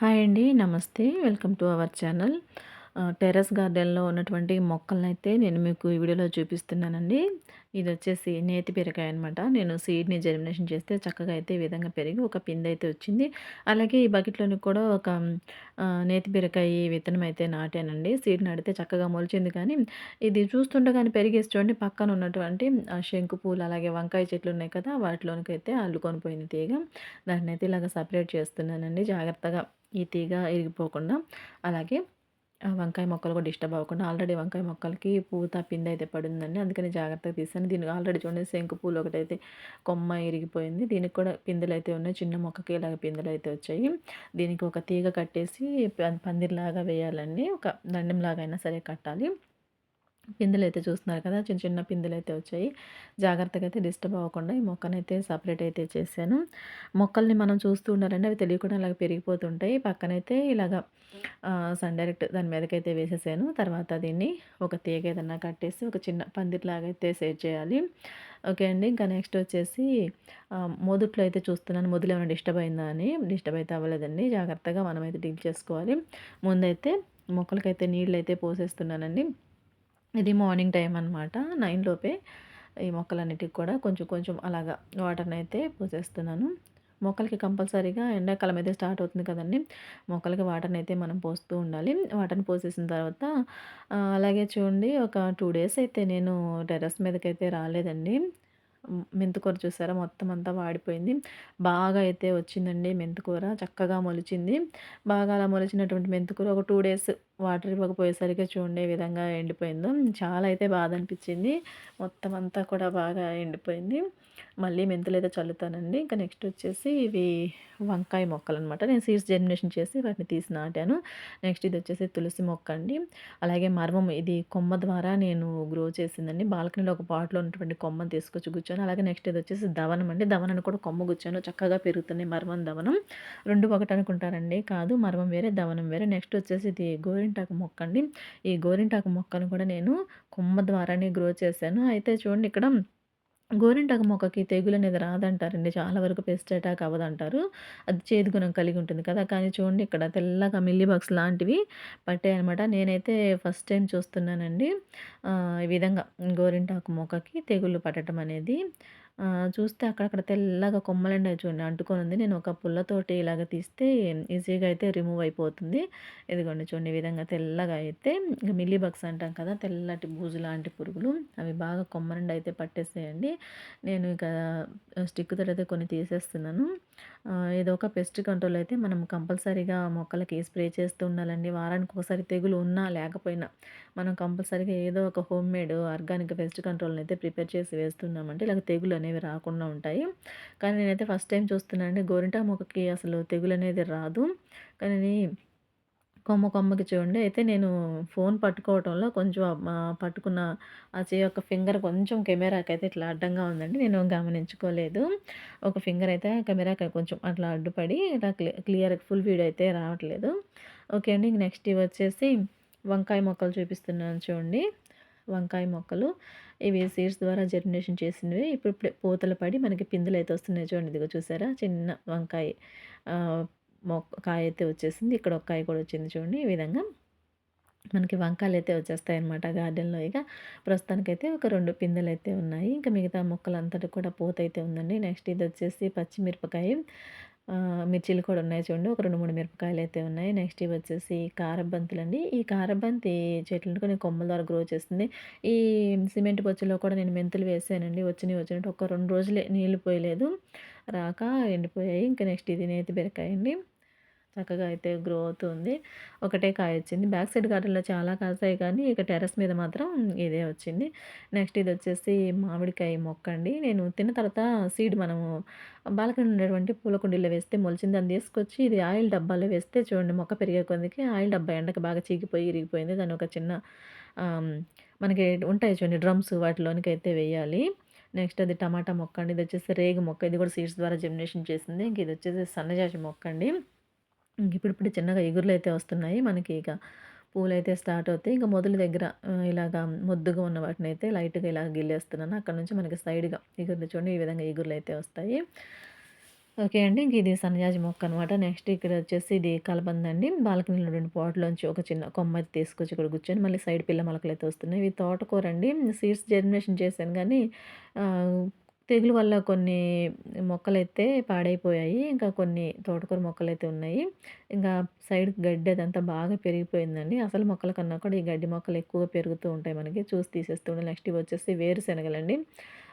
Hi అండి నమస్తే. Welcome to our channel. Terrace గార్డెన్లో ఉన్నటువంటి మొక్కలనైతే నేను మీకు ఈ వీడియోలో చూపిస్తున్నానండి. ఇది వచ్చేసి నేతి బీరకాయ అనమాట నేను సీడ్ని జర్మినేషన్ చేస్తే చక్కగా అయితే ఈ విధంగా పెరిగి ఒక పిండి అయితే వచ్చింది. అలాగే ఈ బకెట్లోని కూడా ఒక నేతి బీరకాయ విత్తనం అయితే నాటానండి. సీడ్ నాటితే చక్కగా మొలిచింది కానీ ఇది చూస్తుండగానే పెరిగేసి చూడండి పక్కన ఉన్నటువంటి శంకు పూలు అలాగే వంకాయ చెట్లు ఉన్నాయి కదా వాటిలోనికి అయితే అల్లుకొని పోయింది తీగ. దాన్ని అయితే ఇలాగ సపరేట్ చేస్తున్నానండి. జాగ్రత్తగా ఈ తీగ ఇరిగిపోకుండా. అలాగే వంకాయ మొక్కలు కూడా డిస్టర్బ్ అవ్వకుండా ఆల్రెడీ వంకాయ మొక్కలకి పూత పిండి అయితే పడిందండి. అందుకని జాగ్రత్తగా తీసాను దీనికి ఆల్రెడీ చూడండి శంకు పూలు ఒకటైతే కొమ్మ ఇరిగిపోయింది. దీనికి కూడా పిందెలు అయితే ఉన్నాయి చిన్న మొక్కకి ఇలాగ పిందెలు అయితే వచ్చాయి. దీనికి ఒక తీగ కట్టేసి పందిరిలాగా వేయాలండి. ఒక దండంలాగా అయినా సరే కట్టాలి. పిందెలు అయితే చూస్తున్నారు కదా చిన్న చిన్న పిందెలు అయితే వచ్చాయి. జాగ్రత్తగా అయితే డిస్టర్బ్ అవ్వకుండా ఈ మొక్కనైతే సపరేట్ అయితే చేశాను. మొక్కల్ని మనం చూస్తూ ఉండాలంటే అవి తెలియకుండా ఇలాగ పెరిగిపోతుంటాయి. పక్కనైతే ఇలాగ సన్ డైరెక్ట్ దాని మీదకైతే వేసేసాను. తర్వాత దీన్ని ఒక తీగ ఏదన్నా కట్టేసి ఒక చిన్న పందిరిలాగా అయితే సేట్ చేయాలి. ఓకే అండి ఇంకా నెక్స్ట్ వచ్చేసి మొదట్లో అయితే చూస్తున్నాను. మొదలు ఏమైనా డిస్టర్బ్ అయిందా అని. డిస్టర్బ్ అయితే అవ్వలేదండి. జాగ్రత్తగా మనమైతే డీల్ చేసుకోవాలి. ముందైతే మొక్కలకైతే నీళ్ళు అయితే పోసేస్తున్నానండి. ఇది మార్నింగ్ టైం అనమాట నైన్ లోపే ఈ మొక్కలన్నిటికి కూడా కొంచెం కొంచెం అలాగా వాటర్ని అయితే పోసేస్తున్నాను. మొక్కలకి కంపల్సరీగా ఎండాకాలం అయితే స్టార్ట్ అవుతుంది కదండి. మొక్కలకి వాటర్ని అయితే మనం పోస్తూ ఉండాలి. వాటర్ని పోసేసిన తర్వాత అలాగే చూడండి ఒక టూ డేస్ అయితే నేను టెర్రస్ మీదకి అయితే రాలేదండి మెంతికూర చూసారా? మొత్తం అంతా వాడిపోయింది. బాగా అయితే వచ్చిందండి మెంతికూర చక్కగా మొలిచింది. బాగా అలా మొలిచినటువంటి మెంతికూర ఒక టూ డేస్ వాటర్ ఇవ్వకపోయేసరికి చూడండి విధంగా ఎండిపోయిందో. చాలా అయితే బాధ అనిపించింది మొత్తం అంతా కూడా బాగా ఎండిపోయింది. మళ్ళీ మెంతులు అయితే చల్లుతానండి. ఇంకా నెక్స్ట్ వచ్చేసి ఇవి వంకాయ మొక్కలు అనమాట నేను సీడ్స్ జర్మినేషన్ చేసి వాటిని తీసి నాటాను. నెక్స్ట్ ఇది వచ్చేసి తులసి మొక్క అండి. అలాగే మర్మం ఇది కొమ్మ ద్వారా నేను గ్రో చేసిందండి. బాల్కనీలో ఒక పాట్లో ఉన్నటువంటి కొమ్మను తీసుకొచ్చి కూర్చొని. అలాగే నెక్స్ట్ ఇది వచ్చేసి దవనం అండి. దవనాన్ని కూడా కొమ్మ కూర్చొని. చక్కగా పెరుగుతున్నాయి మర్మం దవనం. రెండు ఒకటి అనుకుంటారండి. కాదు మర్మం వేరే దవనం వేరే. నెక్స్ట్ వచ్చేసి ఇది గోరింటాకు మొక్క అండి. ఈ గోరింటాకు మొక్కను కూడా నేను కొమ్మ ద్వారానే గ్రో చేశాను. అయితే చూడండి ఇక్కడ గోరింటాకు మొక్కకి తెగులు అనేది రాదంటారండి. చాలా వరకు పెస్ట్ అటాక్ అవ్వదంటారు. అది చేదు గుణం కలిగి ఉంటుంది కదా. కానీ చూడండి ఇక్కడ తెల్లగా మిల్లీ బాక్స్ లాంటివి పట్టాయనమాట నేనైతే ఫస్ట్ టైం చూస్తున్నానండి. ఈ విధంగా గోరింటాకు మొక్కకి తెగులు పట్టడం అనేది చూస్తే అక్కడక్కడ తెల్లగా కొమ్మలండి చూడండి. అంటుకొని ఉంది. నేను ఒక పుల్లతోటి ఇలాగ తీస్తే ఈజీగా అయితే రిమూవ్ అయిపోతుంది. ఇదిగోండి చూడండి ఈ విధంగా తెల్లగా అయితే మిల్లీ బగ్స్ అంటాం కదా తెల్లటి బూజు లాంటి పురుగులు అవి బాగా కొమ్మలండి అయితే పట్టేసేయండి. నేను ఇక స్టిక్ తోటి అయితే కొన్ని తీసేస్తున్నాను. ఏదో ఒక పెస్ట్ కంట్రోల్ అయితే మనం కంపల్సరీగా మొక్కలకి స్ప్రే చేస్తూ ఉండాలండి. వారానికి ఒకసారి తెగులు ఉన్నా లేకపోయినా. మనం కంపల్సరీగా ఏదో ఒక హోమ్ మేడ్ ఆర్గానిక్ పెస్ట్ కంట్రోల్ని అయితే ప్రిపేర్ చేసి వేస్తున్నామంటే ఇలాగ తెగులు అనేవి రాకుండా ఉంటాయి. కానీ నేనైతే ఫస్ట్ టైం చూస్తున్నానండి గోరింటా మొక్కకి అసలు తెగులు అనేది రాదు. కానీ కొమ్మ కొమ్మకి చూడండి అయితే నేను ఫోన్ పట్టుకోవటంలో కొంచెం పట్టుకున్న ఆ చేయి యొక్క ఫింగర్ కొంచెం కెమెరాకి అయితే ఇట్లా అడ్డంగా ఉందండి నేను గమనించుకోలేదు. ఒక ఫింగర్ అయితే కెమెరాకి కొంచెం అట్లా అడ్డుపడి ఇట్లా క్లియర్ ఫుల్ వీడియో అయితే రావట్లేదు. ఓకే అండి నెక్స్ట్ ఇవి వచ్చేసి వంకాయ మొక్కలు చూపిస్తున్నాను చూడండి. వంకాయ మొక్కలు. ఇవి సీడ్స్ ద్వారా జర్మినేషన్ చేసినవి. ఇప్పుడు పూతలు పడి మనకి పిందులు అయితే వస్తున్నాయి చూడండి. ఇదిగో చూసారా? చిన్న వంకాయ మొక్క కాయ అయితే వచ్చేసింది. ఇక్కడ ఒక కాయ కూడా వచ్చింది చూడండి. ఈ విధంగా మనకి వంకాయలు అయితే వచ్చేస్తాయి అనమాట గార్డెన్లో. ఇక ప్రస్తుతానికైతే ఒక రెండు పిందెలు అయితే ఉన్నాయి. ఇంకా మిగతా మొక్కలు అంతటి కూడా పూత అయితే ఉందండి. నెక్స్ట్ ఇది వచ్చేసి పచ్చిమిరపకాయ. మిర్చీలు కూడా ఉన్నాయి చూడండి. ఒక రెండు మూడు మిరపకాయలు అయితే ఉన్నాయి. నెక్స్ట్ ఇవి వచ్చేసి కారబంతులు అండి ఈ కారబంతి చెట్లు కొన్ని కొమ్మల ద్వారా గ్రో చేస్తుంది. ఈ సిమెంట్ బొచ్చులో కూడా నేను మెంతులు వేసానండి. వచ్చినవి వచ్చినట్టు ఒక రెండు రోజులే నీళ్ళు పోయలేదు. రాక ఎండిపోయాయి. ఇంకా నెక్స్ట్ ఇది నేతి బీరకాయ అండి చక్కగా అయితే గ్రో అవుతుంది. ఒకటే కాయ వచ్చింది. బ్యాక్ సైడ్ గార్డెన్లో చాలా కాసాయి కానీ ఇక టెర్రస్ మీద మాత్రం ఇదే వచ్చింది. నెక్స్ట్ ఇది వచ్చేసి మామిడికాయ మొక్క అండి. నేను తిన్న తర్వాత సీడ్ మనము బాలకని ఉండేటువంటి పూల కుండీలో వేస్తే మొలిచింది. దాన్ని తీసుకొచ్చి ఇది ఆయిల్ డబ్బాలో వేస్తే చూడండి మొక్క పెరిగే కొద్దికి ఆయిల్ డబ్బా ఎండకు బాగా చీకిపోయి ఇరిగిపోయింది. దాని ఒక చిన్న మనకి ఉంటాయి చూడండి డ్రమ్స్ వాటిలోనికి అయితే వేయాలి. నెక్స్ట్ అది టమాటా మొక్క అండి. ఇది వచ్చేసి రేగు మొక్క. ఇది కూడా సీడ్స్ ద్వారా జమినేషన్ చేసింది. ఇంక ఇది వచ్చేసి సన్నజాజి మొక్క అండి. ఇప్పుడిప్పుడు చిన్నగా ఎగురులు అయితే వస్తున్నాయి మనకి ఇక పూలు అయితే స్టార్ట్ అవుతాయి ఇంకా మొదలు దగ్గర ఇలాగా ముద్దుగా ఉన్న వాటిని అయితే లైట్గా ఇలా గిల్లేస్తున్నాను అక్కడ నుంచి మనకి సైడ్గా ఎగురులు చూడండి ఈ విధంగా ఎగురులు అయితే వస్తాయి ఓకే అండి. ఇంక ఇది సన్యాజి మొక్క అనమాట. నెక్స్ట్ ఇక్కడ వచ్చేసి ఇది కలబంద అండి. బాల్కనీలో రెండు పాట్‌లోంచి ఒక చిన్న కొమ్మ తీసుకొచ్చి ఇక్కడ కూర్చొని మళ్ళీ సైడ్ పిల్ల మొలకలు అయితే వస్తున్నాయి. ఇవి తోటకూరండి. సీడ్స్ జర్మినేషన్ చేశాను కానీ తెగులు వల్ల కొన్ని మొక్కలైతే పాడైపోయాయి. ఇంకా కొన్ని తోటకూర మొక్కలైతే ఉన్నాయి. ఇంకా సైడ్ గడ్డి అదంతా బాగా పెరిగిపోయిందండి. అసలు మొక్కల కన్నా కూడా ఈ గడ్డి మొక్కలు ఎక్కువగా పెరుగుతూ ఉంటాయి మనకి. చూసి తీసేస్తూ ఉండాలి. నెక్స్ట్ ఇవి వచ్చేసి వేరుశనగలండి.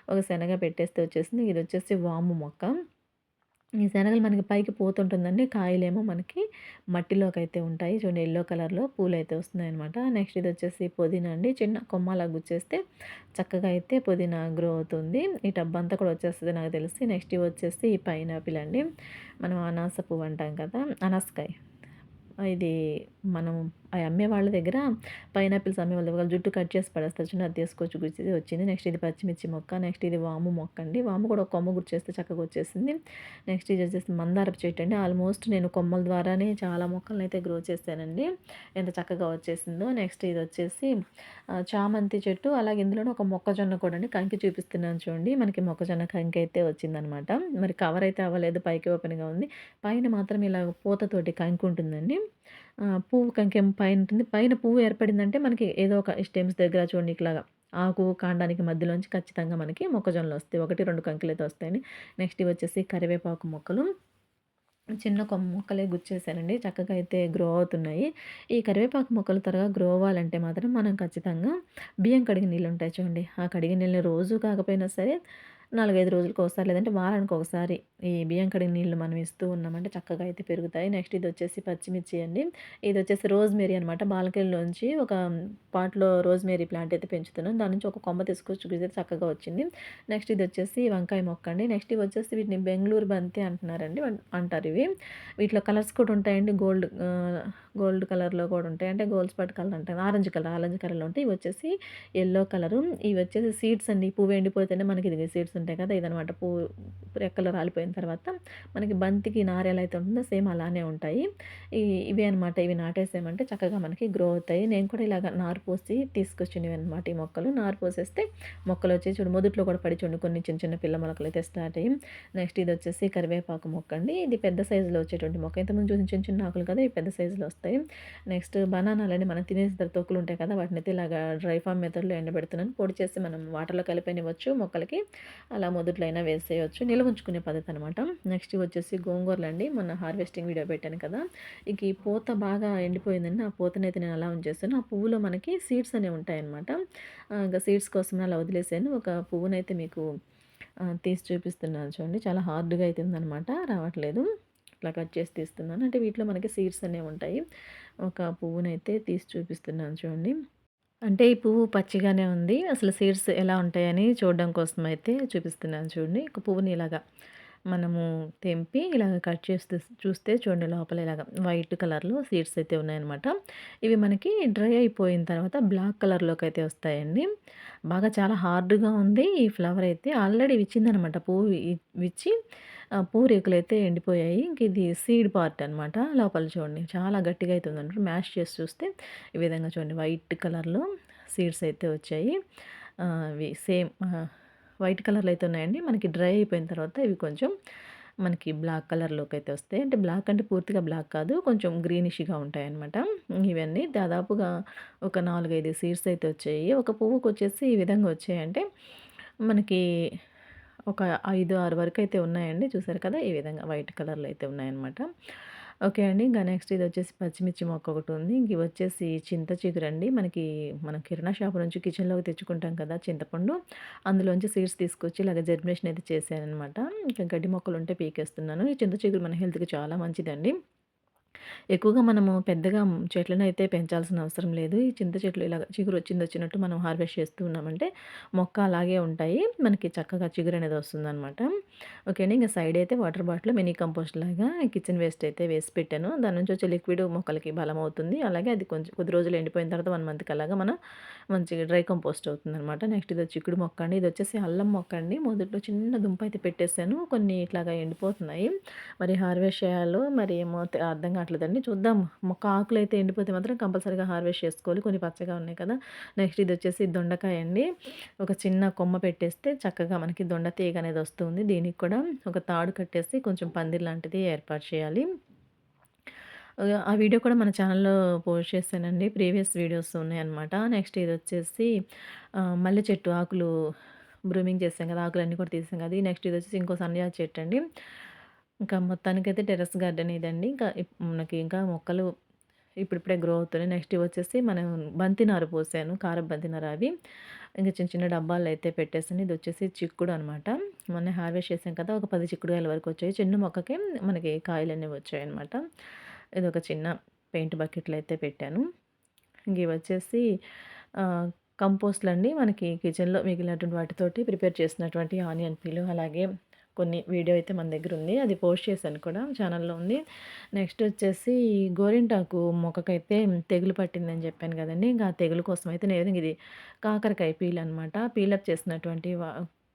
ఒక శనగ పెట్టేస్తే వచ్చేసింది. ఇది వచ్చేసి వాము మొక్క. ఈ శనగలు మనకి పైకి పోతుంటుందండి. కాయలేమో మనకి మట్టిలోకి అయితే ఉంటాయి. చూడండి ఎల్లో కలర్‌లో పూలు అయితే వస్తున్నాయి అనమాట నెక్స్ట్ ఇది వచ్చేసి పుదీనా అండి. చిన్న కొమ్మలా గుచ్చేస్తే చక్కగా అయితే పుదీనా గ్రో అవుతుంది. ఈ డబ్బంతా కూడా వచ్చేస్తుంది నాకు తెలిసి. నెక్స్ట్ ఇవొచ్చేసి పైనాపిల్ అండి. మనం అనాస పువ్వు అంటాం కదా! అనాసకాయ. ఇది మనం అవి అమ్మే వాళ్ళ దగ్గర పైనాపిల్స్ అమ్మే వాళ్ళ దగ్గర జుట్టు కట్ చేసి పడేస్తారు చిన్న అది తీసుకొచ్చి గుచ్చేది వచ్చింది. నెక్స్ట్ ఇది పచ్చిమిర్చి మొక్క. నెక్స్ట్ ఇది వాము మొక్క అండి. వాము కూడా ఒక కొమ్మ గుర్చేస్తే చక్కగా వచ్చేసింది. నెక్స్ట్ ఇది వచ్చేసి మందారపు చెట్టు అండి. ఆల్మోస్ట్ నేను కొమ్మల ద్వారానే చాలా మొక్కలనైతే గ్రో చేశానండి. ఎంత చక్కగా వచ్చేసిందో. నెక్స్ట్ ఇది వచ్చేసి చామంతి చెట్టు. అలాగే ఇందులోనే ఒక మొక్కజొన్న కూడా అండి. కంకి చూపిస్తున్నాను చూడండి. మనకి మొక్కజొన్న కంకి అయితే వచ్చిందనమాట. మరి కవర్ అయితే అవ్వలేదు. పైకి ఓపెన్‌గా ఉంది. పైన మాత్రం ఇలా పూతతోటి కంకి ఉంటుందండి. పువ్వు కంకెం పైన ఉంటుంది. పైన పువ్వు ఏర్పడిందంటే మనకి ఏదో ఒక స్టెమ్స్ దగ్గర చూడండి ఇట్లాగా ఆకు, కాండానికి మధ్యలోంచి ఖచ్చితంగా మనకి మొక్కజొన్నలు వస్తాయి ఒకటి రెండు కంకులైతే వస్తాయని నెక్స్ట్ వచ్చేసి కరివేపాకు మొక్కలు. చిన్న కొమ్మ మొక్కలే గుచ్చేసానండి. చక్కగా అయితే గ్రో అవుతున్నాయి. ఈ కరివేపాకు మొక్కలు త్వరగా గ్రో అవ్వాలంటే మాత్రం మనం ఖచ్చితంగా బియ్యం కడిగిన నీళ్ళుంటాయి చూడండి. ఆ కడిగి నీళ్ళని రోజు కాకపోయినా సరే 4, 5 రోజులకోసారి లేదంటే వారానికి ఒకసారి ఈ బియ్యం కడిగిన నీళ్ళు మనం ఇస్తూ ఉన్నామంటే చక్కగా అయితే పెరుగుతాయి. నెక్స్ట్ ఇది వచ్చేసి పచ్చిమిర్చి అండి. ఇది వచ్చేసి రోజ్‌మేరీ అనమాట. బాల్కనీలోంచి ఒక పాట్‌లో రోజ్‌మేరీ ప్లాంట్ అయితే పెంచుతున్నాను. దాని నుంచి ఒక కొమ్మ తీసుకొచ్చి గుచ్చితే చక్కగా వచ్చింది. నెక్స్ట్ ఇది వచ్చేసి వంకాయ మొక్క అండి. నెక్స్ట్ వచ్చేసి వీటిని బెంగళూరు బంతి అంటున్నారండి. అంటారు ఇవి. వీటిలో కలర్స్ కూడా ఉంటాయండి. గోల్డ్ గోల్డ్ కలర్‌లో కూడా ఉంటాయి. అంటే గోల్డ్ స్పాట్ కలర్ ఉంటాయి ఆరెంజ్ కలర్, ఆరెంజ్ కలర్‌లో ఉంటాయి. ఇవి వచ్చేసి ఎల్లో కలరు. ఇవి వచ్చేసి సీడ్స్ అండి. పువ్వు ఎండిపోతేనే మనకి ఇది సీడ్స్ ఉంటాయి కదా! ఇదనమాట. పూ రెక్కలు రాలిపోయిన తర్వాత మనకి బంతికి నార ఎలా అయితే ఉంటుందో సేమ్ అలానే ఉంటాయి. ఈ ఇవి అనమాట. ఇవి నాటేసామంటే చక్కగా మనకి గ్రో అవుతాయి. నేను కూడా ఇలాగ నారు పోసి తీసుకొచ్చినవన్నమాట ఈ మొక్కలు. నారు పోసేస్తే మొక్కలు వచ్చి చూడు మొదట్లో కూడా పడి చూడు కొన్ని చిన్న చిన్న పిల్ల మొలకలైతే స్టార్ట్ అయ్యి. నెక్స్ట్ ఇది వచ్చేసి కరివేపాకు మొక్క అండి. ఇది పెద్ద సైజులో వచ్చేటువంటి మొక్క. ఇంతకుముందు చూసిన చిన్న చిన్న ఆకులు కదా! ఇవి పెద్ద సైజులో వస్తాయి. నెక్స్ట్ బనానాలని మనం తినేసిన తొక్కులు ఉంటాయి కదా! వాటినైతే ఇలాగా డ్రై ఫామ్ మెథడ్‌లో ఎండబెడుతున్నాను. పొడి చేసి మనం వాటర్‌లో కలిపనివ్వచ్చు మొక్కలకి. అలా మొదట్లైనా వేసేయచ్చు నిల్వ ఉంచుకునే పద్ధతి అనమాట. నెక్స్ట్ వచ్చేసి గోంగూరలు అండి మొన్న హార్వెస్టింగ్ వీడియో పెట్టాను కదా! ఇక ఈ పూత బాగా ఎండిపోయిందండి. ఆ పూతనైతే నేను అలా ఉంచేసాను. ఆ పువ్వులో మనకి సీడ్స్ అనేవి ఉంటాయన్నమాట. ఇంకా సీడ్స్ కోసం అలా వదిలేసాను. ఒక పువ్వునైతే మీకు తీసి చూపిస్తున్నాను చూడండి. చాలా హార్డ్‌గా అయితే ఉందనమాట. రావట్లేదు. ఇట్లా కట్ చేసి తీస్తున్నాను. అంటే వీటిలో మనకి సీడ్స్ అనేవి ఉంటాయి. ఒక పువ్వునైతే తీసి చూపిస్తున్నాను చూడండి. అంటే ఈ పువ్వు పచ్చిగానే ఉంది. అసలు సీడ్స్ ఎలా ఉంటాయని చూడడం కోసం అయితే చూపిస్తున్నాను చూడండి. ఒక పువ్వుని ఇలాగా మనము తెంపి ఇలాగ కట్ చేస్తే చూస్తే చూడండి లోపల ఇలాగ వైట్ కలర్‌లో సీడ్స్ అయితే ఉన్నాయన్నమాట. ఇవి మనకి డ్రై అయిపోయిన తర్వాత బ్లాక్ కలర్‌లోకి అయితే వస్తాయండి. బాగా చాలా హార్డ్‌గా ఉంది ఈ ఫ్లవర్ అయితే. ఆల్రెడీ విచ్చిందనమాట. పువ్వు విచ్చి పువ్వు రేకులు రేకులైతే ఎండిపోయాయి. ఇంక ఇది సీడ్ పార్ట్ అనమాట. లోపల చూడండి చాలా గట్టిగా అయితే ఉందన్నమాట మ్యాష్ చేసి చూస్తే ఈ విధంగా చూడండి వైట్ కలర్‌లో సీడ్స్ అయితే వచ్చాయి. ఇవి అవి సేమ్ వైట్ కలర్‌లో అయితే ఉన్నాయండి. మనకి డ్రై అయిపోయిన తర్వాత ఇవి కొంచెం మనకి బ్లాక్ కలర్‌లోకి అయితే వస్తాయి. అంటే బ్లాక్ అంటే పూర్తిగా బ్లాక్ కాదు. కొంచెం గ్రీనిష్‌గా ఉంటాయన్నమాట. ఇవన్నీ దాదాపుగా ఒక 4, 5 సీడ్స్ అయితే వచ్చాయి. ఒక పువ్వుకొచ్చేసి ఈ విధంగా వచ్చాయంటే మనకి ఒక ఐదు ఆరు వరకు అయితే ఉన్నాయండి. చూసారు కదా! ఈ విధంగా వైట్ కలర్‌లో అయితే ఉన్నాయన్నమాట. ఓకే అండి. ఇంకా నెక్స్ట్ ఇది వచ్చేసి పచ్చిమిర్చి మొక్క ఒకటి ఉంది ఇంక వచ్చేసి చింత చిగురండి. మనకి మనం కిరాణా షాప్ నుంచి కిచెన్‌లోకి తెచ్చుకుంటాం కదా! చింతపండు. అందులోంచి సీడ్స్ తీసుకొచ్చి ఇలాగ జర్మినేషన్ అయితే చేశాననమాట. ఇంకా గడ్డి మొక్కలు ఉంటే పీకేస్తున్నాను. ఈ చింత చిగురు మన హెల్త్‌కి చాలా మంచిదండి. ఎక్కువగా మనము పెద్దగా చెట్లను అయితే పెంచాల్సిన అవసరం లేదు. ఈ చింత చెట్లు ఇలాగా చిగురు వచ్చింది వచ్చినట్టు మనం హార్వెస్ట్ చేస్తూ ఉన్నామంటే మొక్క అలాగే ఉంటాయి. మనకి చక్కగా చిగురనేది వస్తుందనమాట. ఓకే అండి. ఇంకా సైడ్ అయితే వాటర్ బాటిల్ మినీ కంపోస్ట్ లాగా కిచెన్ వేస్ట్ అయితే వేసి పెట్టాను. దాని నుంచి వచ్చే లిక్విడ్ మొక్కలకి బలం అవుతుంది అలాగే అది కొంచెం కొద్ది రోజులు ఎండిపోయిన తర్వాత వన్ మంత్‌కి అలాగా మనం మంచిగా డ్రై కంపోస్ట్ అవుతుందనమాట. నెక్స్ట్ ఇది చిక్కుడు మొక్క అండి. ఇది వచ్చేసి అల్లం మొక్క అండి. మొదట్లో చిన్న దుంప అయితే పెట్టేసాను. కొన్ని ఇట్లాగా ఎండిపోతున్నాయి. మరి హార్వెస్ట్ చేయాలో మరి ఏమో అర్థం కావట్లేదు. రావట్లేదండి. చూద్దాం మొక్క ఆకులైతే ఎండిపోతే మాత్రం కంపల్సరీగా హార్వెస్ట్ చేసుకోవాలి. కొన్ని పచ్చగా ఉన్నాయి కదా! నెక్స్ట్ ఇది వచ్చేసి దొండకాయ అండి. ఒక చిన్న కొమ్మ పెట్టేస్తే చక్కగా మనకి దొండ తీగ అనేది వస్తుంది. దీనికి కూడా ఒక తాడు కట్టేసి కొంచెం పందిరి లాంటిది ఏర్పాటు చేయాలి. ఆ వీడియో కూడా మన ఛానల్‌లో పోస్ట్ చేశానండి. ప్రీవియస్ వీడియోస్ ఉన్నాయన్నమాట. నెక్స్ట్ ఇది వచ్చేసి మల్లె చెట్టు ఆకులు బ్రూమింగ్ చేసాం కదా! ఆకులన్నీ కూడా తీసాం కదా! నెక్స్ట్ ఇది వచ్చేసి ఇంకో సన్నజాజి చెట్టు అండి. ఇంకా మొత్తానికైతే టెర్రస్ గార్డెన్ ఇదండి. ఇంకా ఇప్ మనకి ఇంకా మొక్కలు ఇప్పుడిప్పుడే గ్రో అవుతున్నాయి. నెక్స్ట్ ఇవొచ్చేసి మనం బంతినారు పోసాను. కారపు బంతినారు అవి. ఇంక చిన్న చిన్న డబ్బాల్లో అయితే పెట్టేసాను. ఇదొచ్చేసి చిక్కుడు అనమాట. మొన్న హార్వెస్ట్ చేసాం కదా! ఒక 10 చిక్కుడుగాయల వరకు వచ్చాయి. చిన్న మొక్కకే మనకి కాయలనేవి వచ్చాయన్నమాట. ఇదొక చిన్న పెయింట్ బకెట్‌లో అయితే పెట్టాను. ఇంక ఇవొచ్చేసి ఆహ్, కంపోస్ట్‌లండి మనకి కిచెన్‌లో మిగిలినటువంటి వాటితోటి ప్రిపేర్ చేసినటువంటి ఆనియన్ పీలు అలాగే కొన్ని వీడియో అయితే మన దగ్గర ఉంది. అది పోస్ట్ చేశాను కూడా ఛానల్‌లో ఉంది. నెక్స్ట్ వచ్చేసి గోరింటాకు మొక్కకైతే తెగులు పట్టిందని చెప్పాను కదండి ఇంకా ఆ తెగులు కోసం అయితే నేను ఇది కాకరకాయ పీల్ అనమాట. పీలప్ చేసినటువంటి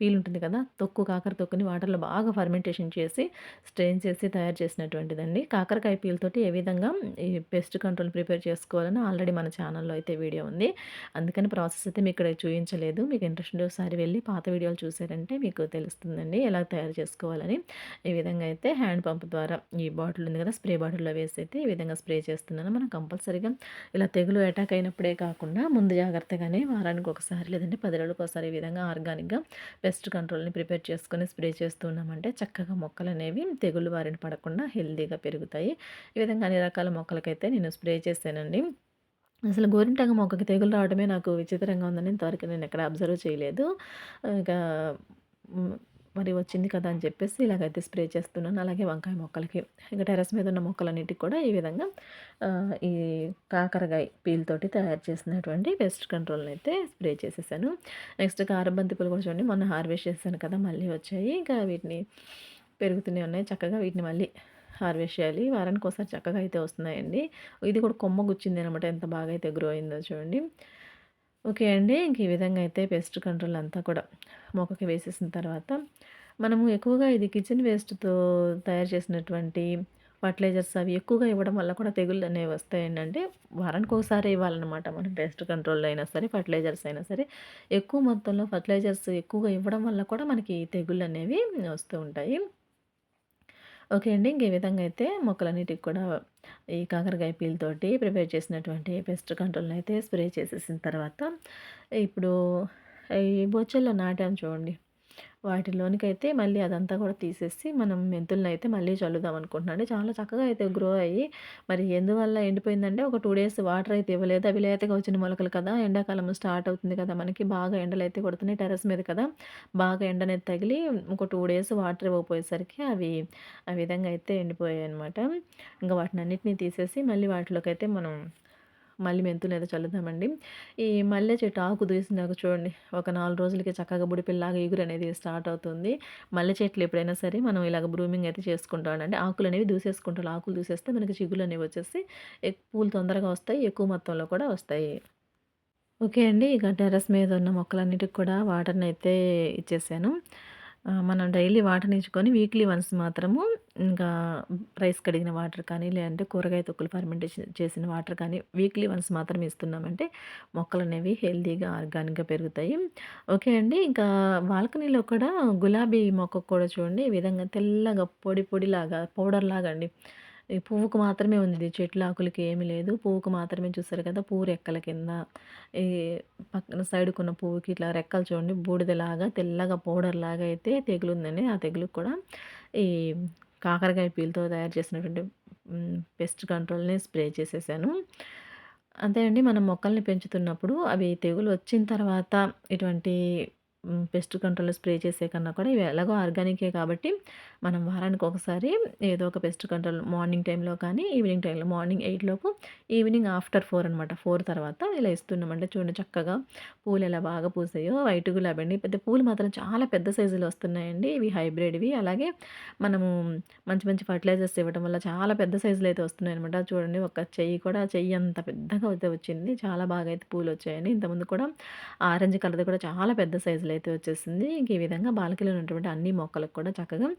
పీల్ ఉంటుంది కదా! తొక్కు కాకర తొక్కుని వాటర్‌లో బాగా ఫర్మెంటేషన్ చేసి, స్ట్రెయిన్ చేసి తయారు చేసినటువంటిదండి. కాకరకాయ పీల్తోటి ఏ విధంగా ఈ పెస్ట్ కంట్రోల్ ప్రిపేర్ చేసుకోవాలని ఆల్రెడీ మన ఛానల్‌లో అయితే వీడియో ఉంది. అందుకని ప్రాసెస్ అయితే మీకు ఇక్కడ చూపించలేదు మీకు ఇంట్రెస్ట్ ఉంటే ఒకసారి వెళ్ళి పాత వీడియోలు చూసారంటే మీకు తెలుస్తుందండి ఎలా తయారు చేసుకోవాలని. ఈ విధంగా అయితే హ్యాండ్ పంప్ ద్వారా ఈ బాటిల్ ఉంది కదా! స్ప్రే బాటిల్‌లో వేసి అయితే ఈ విధంగా స్ప్రే చేస్తున్నాను. మనం కంపల్సరీగా ఇలా తెగులు అటాక్ అయినప్పుడే కాకుండా ముందు జాగ్రత్తగానే వారానికి ఒకసారి లేదంటే పది రోజులకు ఒకసారి ఈ విధంగా ఆర్గానిక్‌గా పెస్ట్ కంట్రోల్‌ని ప్రిపేర్ చేసుకొని స్ప్రే చేస్తున్నామంటే చక్కగా మొక్కలు అనేవి తెగులు బారిన పడకుండా హెల్తీగా పెరుగుతాయి. ఈ విధంగా అన్ని రకాల మొక్కలకైతే నేను స్ప్రే చేశానండి. అసలు గోరింటాకు మొక్కకి తెగులు రావడమే నాకు విచిత్రంగా ఉందని ఇంతవరకు నేను ఎక్కడ అబ్జర్వ్ చేయలేదు. ఇక మరి వచ్చింది కదా అని చెప్పేసి ఇలాగైతే స్ప్రే చేస్తున్నాను. అలాగే వంకాయ మొక్కలకి ఇంకా టెర్రస్ మీద ఉన్న మొక్కలన్నిటికి కూడా ఈ విధంగా ఈ కాకరకాయ పీల్తోటి తయారు చేసినటువంటి పెస్ట్ కంట్రోల్‌ని అయితే స్ప్రే చేసేసాను. నెక్స్ట్ కారబంతి పూలు కూడా చూడండి మొన్న హార్వెస్ట్ చేశాను కదా! మళ్ళీ వచ్చాయి. ఇంకా వీటిని పెరుగుతూనే ఉన్నాయి. చక్కగా వీటిని మళ్ళీ హార్వెస్ట్ చేయాలి. వారానికి ఒకసారి చక్కగా అయితే వస్తున్నాయండి. ఇది కూడా కొమ్మ గుచ్చింది అనమాట ఎంత బాగా అయితే గ్రో అయిందో చూడండి. ఓకే అండి. ఇంక ఈ విధంగా అయితే పెస్ట్ కంట్రోల్ అంతా కూడా మొక్కకి వేసేసిన తర్వాత మనము ఎక్కువగా ఇది కిచెన్ వేస్ట్‌తో తయారు చేసినటువంటి ఫర్టిలైజర్స్ అవి ఎక్కువగా ఇవ్వడం వల్ల కూడా తెగుళ్ళు అనేవి వస్తాయండి. అంటే వారానికి ఒకసారి ఇవ్వాలన్నమాట మనం పెస్ట్ కంట్రోల్ అయినా సరే, ఫర్టిలైజర్స్ అయినా సరే. ఎక్కువ మొత్తంలో ఫర్టిలైజర్స్ ఎక్కువగా ఇవ్వడం వల్ల కూడా మనకి తెగుళ్ళనేవి వస్తూ ఉంటాయి. ఓకే అండి. ఇంకే విధంగా అయితే మొక్కలన్నిటికి కూడా ఈ కాకరకాయ పీల్తోటి ప్రిపేర్ చేసినటువంటి పెస్ట్ కంట్రోల్‌ని అయితే స్ప్రే చేసేసిన తర్వాత ఇప్పుడు ఈ బొచ్చెల్లో నాటాను చూడండి. వాటిలోనికైతే మళ్ళీ అదంతా కూడా తీసేసి మనం మెంతులనైతే మళ్ళీ చల్లుదాం అనుకుంటున్నాను. చాలా చక్కగా అయితే గ్రో అయ్యి మరి ఎందువల్ల ఎండిపోయిందంటే ఒక టూ డేస్ వాటర్ అయితే ఇవ్వలేదు. అవి లేతగా వచ్చిన మొలకలు కదా! ఎండాకాలం స్టార్ట్ అవుతుంది కదా! మనకి బాగా ఎండలు అయితే కొడుతున్నాయి టెర్రస్ మీద కదా! బాగా ఎండనేది తగిలి ఒక టూ డేస్ వాటర్ ఇవ్వకపోయేసరికి అవి ఆ విధంగా అయితే ఎండిపోయాయి అనమాట ఇంకా వాటిని వాటినన్నిటిని తీసేసి మళ్ళీ వాటిలోకైతే మనం మళ్ళీ మెంతులు అయితే చల్లుదామండి. ఈ మల్లె చెట్టు ఆకు తీసినాక చూడండి. ఒక నాలుగు రోజులకి చక్కగా బుడిపిల్లలాగా అనేది స్టార్ట్ అవుతుంది. మల్లె చెట్లు ఎప్పుడైనా సరే మనం ఇలాగ బ్రూమింగ్ అయితే చేసుకుంటామండి. ఆకులు ఆకులనేవి దూసేసుకుంటాం. ఆకులు దూసేస్తే మనకి చిగుళ్ళనేవి వచ్చేసి పూలు తొందరగా వస్తాయి. ఎక్కువ మొత్తంలో కూడా వస్తాయి. ఓకే అండి. ఇక టెర్రస్ మీద ఉన్న మొక్కలన్నిటికి కూడా వాటర్ని అయితే ఇచ్చేసాను. మనం డైలీ వాటర్ నించుకొని వీక్లీ వన్స్ మాత్రము ఇంకా రైస్ కడిగిన వాటర్ కానీ, లేదంటే కూరగాయ తొక్కులు ఫర్మెంటేషన్ చేసిన వాటర్ కానీ వీక్లీ వన్స్ మాత్రం ఇస్తున్నామంటే మొక్కలనేవి హెల్తీగా, ఆర్గానిక్‌గా పెరుగుతాయి. ఓకే అండి. ఇంకా బాల్కనీలో కూడా గులాబీ మొక్కకు కూడా చూడండి ఈ విధంగా తెల్లగా పొడి పొడిలాగా పౌడర్‌లాగా అండి. ఈ పువ్వుకు మాత్రమే ఉంది. ఇది చెట్ల ఆకులకి ఏమి లేదు. పువ్వుకు మాత్రమే చూస్తారు కదా! పువ్వు రెక్కల కింద ఈ పక్కన సైడ్‌కున్న పువ్వుకి ఇట్లా రెక్కలు చూడండి బూడిదలాగా తెల్లగా పౌడర్ లాగా అయితే తెగులు ఉందండి ఆ తెగులుకి కూడా ఈ కాకరకాయ పీల్‌తో తయారు చేసినటువంటి పెస్ట్ కంట్రోల్‌ని స్ప్రే చేసేసాను. అంతే అండి. మనం మొక్కల్ని పెంచుతున్నప్పుడు అవి తెగులు వచ్చిన తర్వాత ఇటువంటి పెస్ట్ కంట్రోల్ స్ప్రే చేసే కన్నా కూడా ఇవి ఎలాగో ఆర్గానికే కాబట్టి మనం వారానికి ఒకసారి ఏదో ఒక పెస్ట్ కంట్రోల్ మార్నింగ్ టైంలో కానీ, ఈవినింగ్ టైంలో మార్నింగ్ 8 లోపు, ఈవినింగ్ ఆఫ్టర్ ఫోర్ అనమాట. ఫోర్ తర్వాత ఇలా ఇస్తున్నాం. అంటే చూడండి చక్కగా పూలు ఎలా బాగా పూసాయో వైట్ గులాబీ అండి. పెద్ద పూలు మాత్రం చాలా పెద్ద సైజులో వస్తున్నాయండి. ఇవి హైబ్రిడ్‌వి. అలాగే మనము మంచి మంచి ఫర్టిలైజర్స్ ఇవ్వడం వల్ల చాలా పెద్ద సైజులు అయితే వస్తున్నాయన్నమాట. చూడండి ఒక చెయ్యి కూడా చెయ్యి అంత పెద్దగా అయితే వచ్చింది. చాలా బాగా అయితే పూలు వచ్చాయండి ఇంతకుముందు కూడా ఆరెంజ్ కలర్‌ది కూడా చాలా పెద్ద సైజులు అయితే వచ్చేసింది. ఇంక ఈ విధంగా బాల్కనీలో ఉన్నటువంటి అన్ని మొక్కలకు కూడా చక్కగా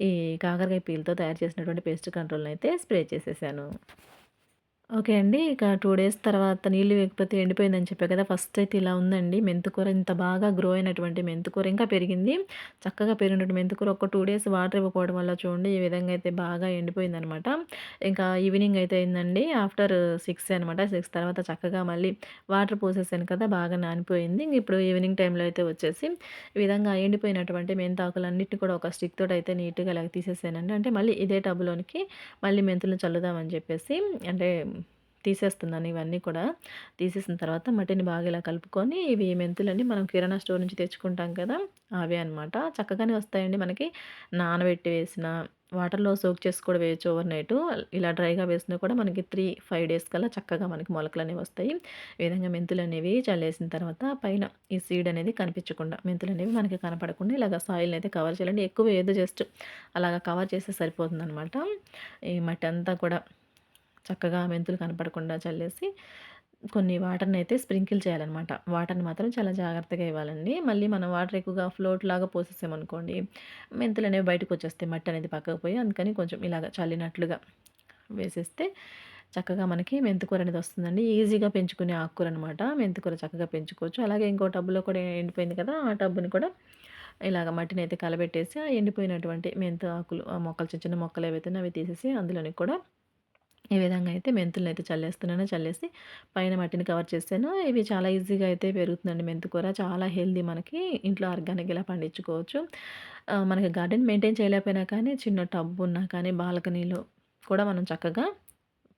ఈ కాకరకాయ పీల్‌తో తయారు చేసినటువంటి పేస్ట్ కంట్రోల్ అయితే స్ప్రే చేసేసాను. ఓకే అండి. ఇక టూ డేస్ తర్వాత నీళ్ళు వేయకపోతే ఎండిపోయిందని చెప్పా కదా! ఫస్ట్ అయితే ఇలా ఉందండి. మెంతికూర ఇంత బాగా గ్రో అయినటువంటి మెంతికూర ఇంకా పెరిగింది. చక్కగా పెరిగినటువంటి మెంతికూర ఒక టూ డేస్ వాటర్ ఇవ్వకపోవడం వల్ల చూడండి ఈ విధంగా అయితే బాగా ఎండిపోయిందనమాట. ఇంకా ఈవినింగ్ అయితే అయిందండి. ఆఫ్టర్ సిక్స్ అనమాట. సిక్స్ తర్వాత చక్కగా మళ్ళీ వాటర్ పోసేసాను కదా! బాగా నానిపోయింది. ఇంక ఇప్పుడు ఈవినింగ్ టైంలో అయితే వచ్చేసి ఈ విధంగా ఎండిపోయినటువంటి మెంతాకులన్నిటిని కూడా ఒక స్టిక్ తోటి అయితే నీట్‌గా అలాగే తీసేసానండి. అంటే మళ్ళీ ఇదే టబ్‌లోనికి మళ్ళీ మెంతులను చల్లుదామని చెప్పేసి అంటే తీసేస్తున్నాను ఇవన్నీ కూడా. తీసేసిన తర్వాత మట్టిని బాగా ఇలా కలుపుకొని ఇవి మెంతులన్నీ మనం కిరాణా స్టోర్ నుంచి తెచ్చుకుంటాం కదా! అవే అనమాట. చక్కగానే వస్తాయండి మనకి. నానబెట్టి వేసిన వాటర్‌లో సోక్ చేసి కూడా వేయచ్చు ఓవర్ నైట్ ఇలా డ్రైగా వేసినా కూడా మనకి 3, 5 డేస్ కల్లా చక్కగా మనకి మొలకలు అనేవి వస్తాయి. ఈ విధంగా మెంతులు అనేవి చల్లేసిన తర్వాత పైన ఈ సీడ్ అనేది కనిపించకుండా మెంతులు అనేవి మనకి కనపడకుండా ఇలాగ సాయిల్‌ని అయితే కవర్ చేయాలండి. ఎక్కువ ఏదో జస్ట్ అలాగ కవర్ చేస్తే సరిపోతుందనమాట. ఈ మట్టి అంతా కూడా చక్కగా మెంతులు కనపడకుండా చల్లేసి కొన్ని వాటర్ని అయితే స్ప్రింకిల్ చేయాలన్నమాట. వాటర్ని మాత్రం చాలా జాగ్రత్తగా ఇవ్వాలండి. మళ్ళీ మనం వాటర్ ఎక్కువగా ఫ్లోట్ లాగా పోసేసామనుకోండి మెంతులు అనేవి బయటకు వచ్చేస్తాయి. మట్టి అనేది పక్కకు పోయి అందుకని కొంచెం ఇలాగ చల్లినట్లుగా వేసేస్తే చక్కగా మనకి మెంతికూర అనేది వస్తుందండి. ఈజీగా పెంచుకునే ఆకుకూర అనమాట. మెంతికూర చక్కగా పెంచుకోవచ్చు. అలాగే ఇంకో టబ్బులో కూడా ఎండిపోయింది కదా! ఆ టబ్బుని కూడా ఇలాగ మట్టిని అయితే కలబెట్టేసి ఆ ఎండిపోయినటువంటి మెంతి ఆకులు ఆ మొక్కలు చిన్న చిన్న మొక్కలు ఏవైతే అవి తీసేసి అందులోనికి కూడా ఈ విధంగా అయితే మెంతులను అయితే చల్లేస్తున్నాను. చల్లేసి పైన మట్టిని కవర్ చేశాను. ఇవి చాలా ఈజీగా అయితే పెరుగుతుందండి మెంతికూర. చాలా హెల్దీ మనకి. ఇంట్లో ఆర్గానిక్ ఇలా పండించుకోవచ్చు. మనకి గార్డెన్ మెయింటైన్ చేయలేకపోయినా కానీ చిన్న టబ్ ఉన్నా కానీ బాల్కనీలో కూడా మనం చక్కగా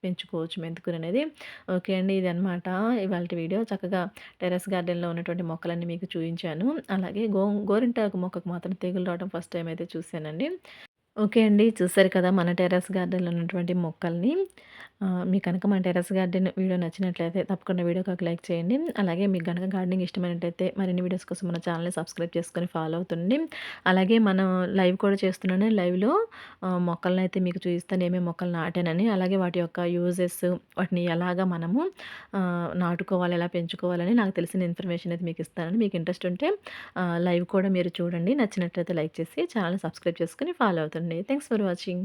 పెంచుకోవచ్చు మెంతికూర అనేది. ఓకే అండి. ఇది అనమాట ఇవాళ వీడియో. చక్కగా టెర్రస్ గార్డెన్‌లో ఉన్నటువంటి మొక్కలన్నీ మీకు చూపించాను అలాగే గో గోరింటాకు మొక్కకు మాత్రం తెగులు రావడం ఫస్ట్ టైం అయితే చూశానండి. ఓకే అండి. చూసారు కదా! మన టెర్రస్ గార్డెన్‌లో ఉన్నటువంటి మొక్కల్ని. మీకు కనుక మన టెర్రస్ గార్డెన్ వీడియో నచ్చినట్లయితే తప్పకుండా వీడియోకి ఒక లైక్ చేయండి. అలాగే మీకు కనుక గార్డెనింగ్ ఇష్టమైనట్టయితే మరిన్ని వీడియోస్ కోసం మన ఛానల్‌ని సబ్స్క్రైబ్ చేసుకొని ఫాలో అవుతుంది అలాగే మనం లైవ్ కూడా చేస్తున్నాను. లైవ్‌లో మొక్కలను అయితే మీకు చూపిస్తాను ఏమేమి మొక్కలు నాటానని. అలాగే వాటి యొక్క యూజెస్ వాటిని ఎలాగా మనము నాటుకోవాలి, ఎలా పెంచుకోవాలని నాకు తెలిసిన ఇన్ఫర్మేషన్ అయితే మీకు ఇస్తానని మీకు ఇంట్రెస్ట్ ఉంటే లైవ్ కూడా మీరు చూడండి. నచ్చినట్లయితే లైక్ చేసి ఛానల్‌ని సబ్స్క్రైబ్ చేసుకొని ఫాలో అవుతుంది థ్యాంక్స్ ఫర్ వాచింగ్.